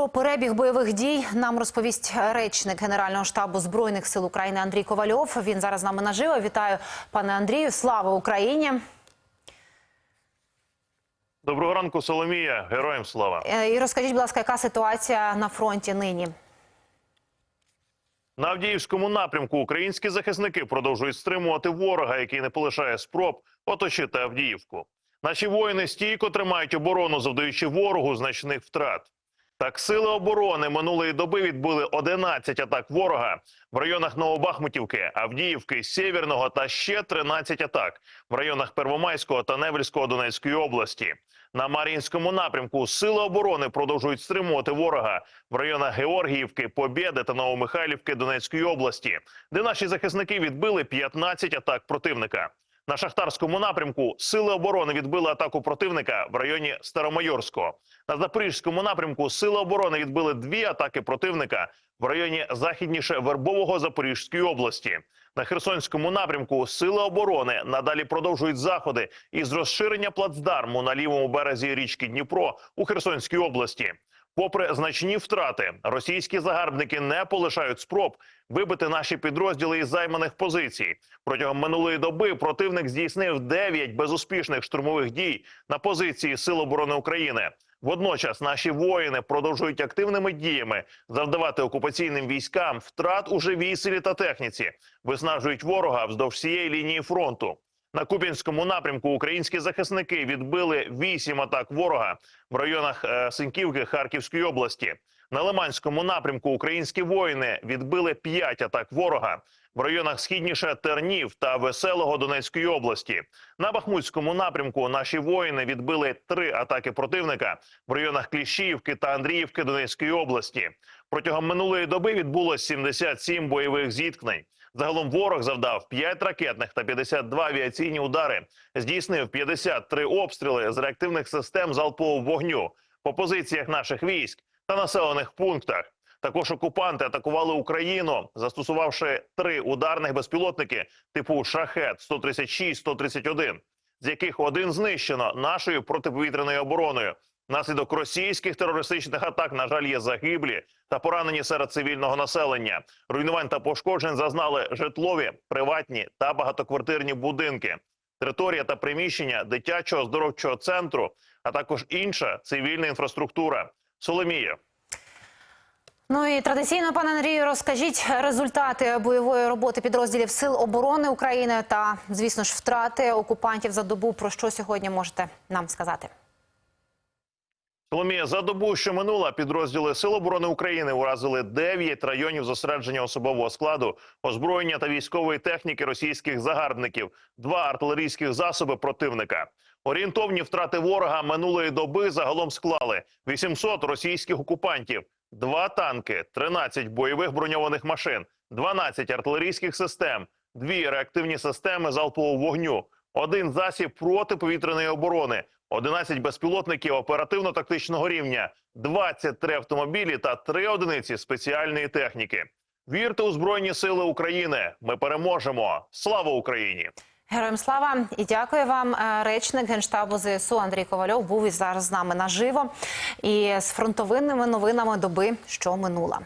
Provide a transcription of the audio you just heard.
Про перебіг бойових дій нам розповість речник Генерального штабу збройних сил України Андрій Ковальов. Він зараз з нами наживо. Вітаю, пане Андрію. Слава Україні! Доброго ранку, Соломія. Героям слава. Е, І розкажіть, будь ласка, яка ситуація на фронті нині? На Авдіївському напрямку українські захисники продовжують стримувати ворога, який не полишає спроб оточити Авдіївку. Наші воїни стійко тримають оборону, завдаючи ворогу значних втрат. Так, сили оборони минулої доби відбили 11 атак ворога в районах Новобахмутівки, Авдіївки, Сєвєрного та ще 13 атак в районах Первомайського та Невельського Донецької області. На Мар'їнському напрямку сили оборони продовжують стримувати ворога в районах Георгіївки, Побєди та Новомихайлівки Донецької області, де наші захисники відбили 15 атак противника. На шахтарському напрямку сили оборони відбили атаку противника в районі Старомайорського. На запорізькому напрямку сили оборони відбили дві атаки противника в районі західніше Вербового Запорізької області. На Херсонському напрямку сили оборони надалі продовжують заходи із розширення плацдарму на лівому березі річки Дніпро у Херсонській області. Попри значні втрати, російські загарбники не полишають спроб вибити наші підрозділи із займаних позицій. Протягом минулої доби противник здійснив 9 безуспішних штурмових дій на позиції Сил оборони України. Водночас наші воїни продовжують активними діями завдавати окупаційним військам втрат у живій силі та техніці, виснажують ворога вздовж всієї лінії фронту. На Куп'янському напрямку українські захисники відбили вісім атак ворога в районах е, Синьківки Харківської області. На Лиманському напрямку українські воїни відбили п'ять атак ворога в районах східніше Тернів та Веселого Донецької області. На Бахмутському напрямку наші воїни відбили три атаки противника в районах Кліщіївки та Андріївки Донецької області. Протягом минулої доби відбулось 77 бойових зіткнень. Загалом ворог завдав 5 ракетних та 52 авіаційні удари, здійснив 53 обстріли з реактивних систем залпового вогню по позиціях наших військ та населених пунктах. Також окупанти атакували Україну, застосувавши три ударних безпілотники типу шахет 136-131, з яких один знищено нашою протиповітряною обороною. Наслідок російських терористичних атак, на жаль, є загиблі та поранені серед цивільного населення. Руйнувань та пошкоджень зазнали житлові, приватні та багатоквартирні будинки, територія та приміщення дитячого оздоровчого центру, а також інша цивільна інфраструктура. Соломія. Ну і традиційно, пане Андрію, розкажіть результати бойової роботи підрозділів Сил оборони України та, звісно ж, втрати окупантів за добу. Про що сьогодні можете нам сказати? Соломія, за добу, що минула, підрозділи Сил оборони України уразили 9 районів зосередження особового складу, озброєння та військової техніки російських загарбників, два артилерійських засоби противника. Орієнтовні втрати ворога минулої доби загалом склали 800 російських окупантів, два танки, 13 бойових броньованих машин, 12 артилерійських систем, дві реактивні системи залпового вогню, один засіб протиповітряної оборони, 11 безпілотників оперативно-тактичного рівня, 23 автомобілі та 3 одиниці спеціальної техніки. Вірте у Збройні Сили України. Ми переможемо! Слава Україні! Героям слава і дякую вам. Е, Речник генштабу ЗСУ Андрій Ковальов був і зараз з нами наживо і з фронтовими новинами доби, що минула.